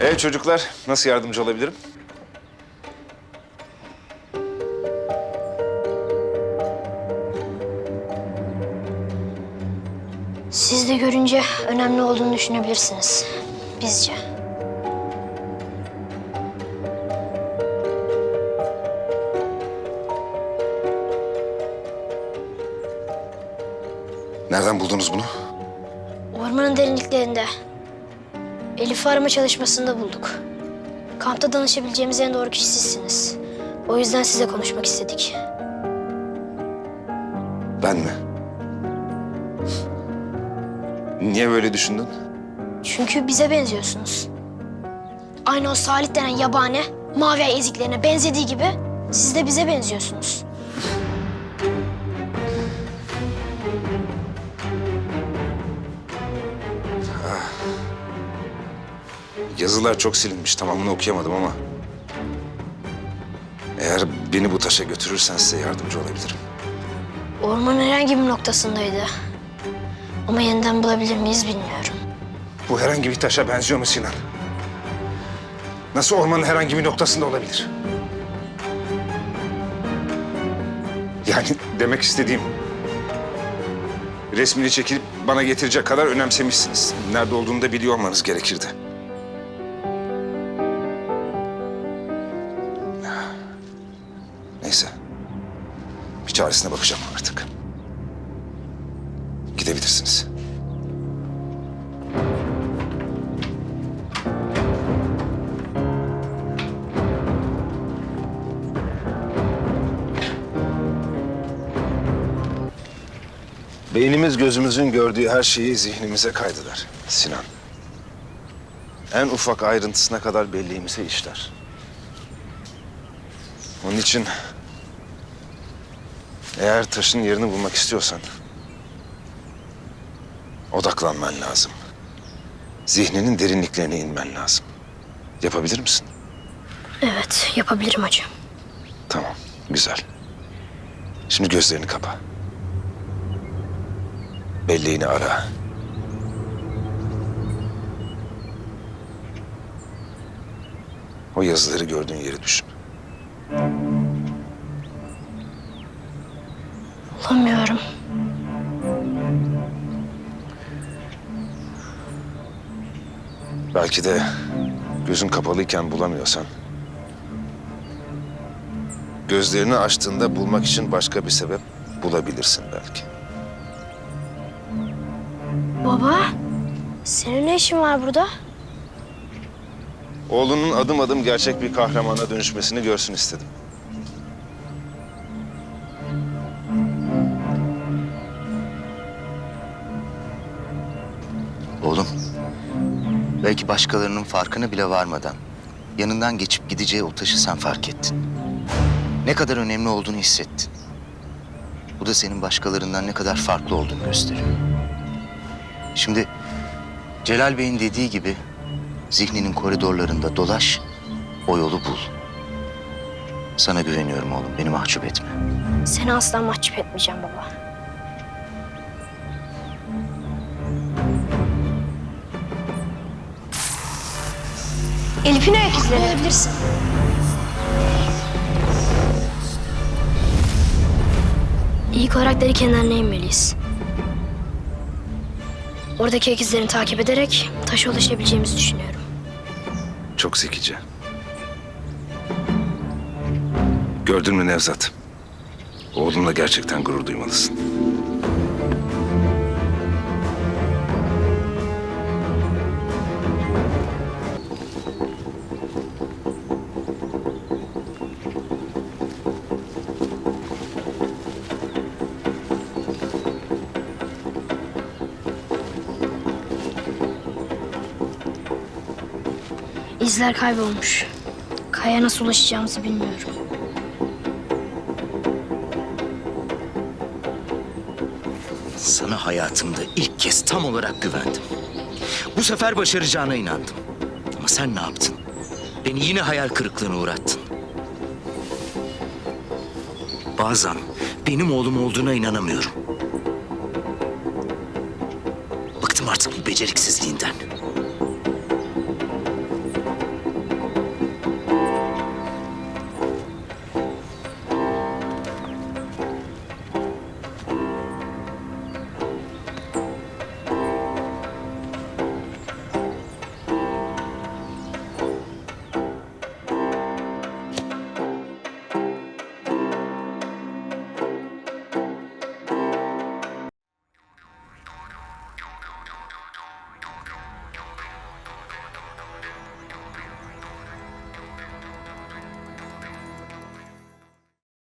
Evet çocuklar, nasıl yardımcı olabilirim? Siz de görünce önemli olduğunu düşünebilirsiniz. Bizce. Nereden buldunuz bunu? Ormanın derinliklerinde. Elif'i arama çalışmasında bulduk. Kampta danışabileceğimiz en doğru kişi sizsiniz. O yüzden size konuşmak istedik. Ben mi? Niye böyle düşündün? Çünkü bize benziyorsunuz. Aynı o Salih denen yabani, mavi ay eziklerine benzediği gibi siz de bize benziyorsunuz. Yazılar çok silinmiş, tamamını okuyamadım ama... Eğer beni bu taşa götürürsen size yardımcı olabilirim. Ormanın herhangi bir noktasındaydı. Ama yeniden bulabilir miyiz bilmiyorum. Bu herhangi bir taşa benziyor mu Sinan? Nasıl ormanın herhangi bir noktasında olabilir? Yani demek istediğim... Resmini çekilip bana getirecek kadar önemsemişsiniz. Nerede olduğunu da biliyor olmanız gerekirdi. Çaresine bakacağım artık. Gidebilirsiniz. Beynimiz gözümüzün gördüğü her şeyi zihnimize kaydeder Sinan. En ufak ayrıntısına kadar belleğimize işler. Onun için eğer taşın yerini bulmak istiyorsan odaklanman lazım. Zihninin derinliklerine inmen lazım. Yapabilir misin? Evet, yapabilirim hocam. Tamam, güzel. Şimdi gözlerini kapa. Belleğini ara. O yazıları gördüğün yeri düşün. Bulamıyorum. Belki de gözün kapalıyken bulamıyorsan... ...gözlerini açtığında bulmak için başka bir sebep bulabilirsin belki. Baba, senin ne işin var burada? Oğlunun adım adım gerçek bir kahramana dönüşmesini görsün istedim. Belki başkalarının farkına bile varmadan yanından geçip gideceği o taşı sen fark ettin. Ne kadar önemli olduğunu hissettin. Bu da senin başkalarından ne kadar farklı olduğunu gösteriyor. Şimdi Celal Bey'in dediği gibi zihninin koridorlarında dolaş, o yolu bul. Sana güveniyorum oğlum, beni mahcup etme. Seni asla mahcup etmeyeceğim baba. Elif'in ayak izleri. Olabilirsin. İlk olarak Deriken'den inmeliyiz. Oradaki ayak izlerini takip ederek taşa ulaşabileceğimizi düşünüyorum. Çok zekice. Gördün mü Nevzat? Oğlunla gerçekten gurur duymalısın. İzler kaybolmuş. Kaya nasıl ulaşacağımızı bilmiyorum. Sana hayatımda ilk kez tam olarak güvendim. Bu sefer başaracağına inandım. Ama sen ne yaptın? Beni yine hayal kırıklığına uğrattın. Bazen benim oğlum olduğuna inanamıyorum. Bıktım artık bu beceriksizliğinden.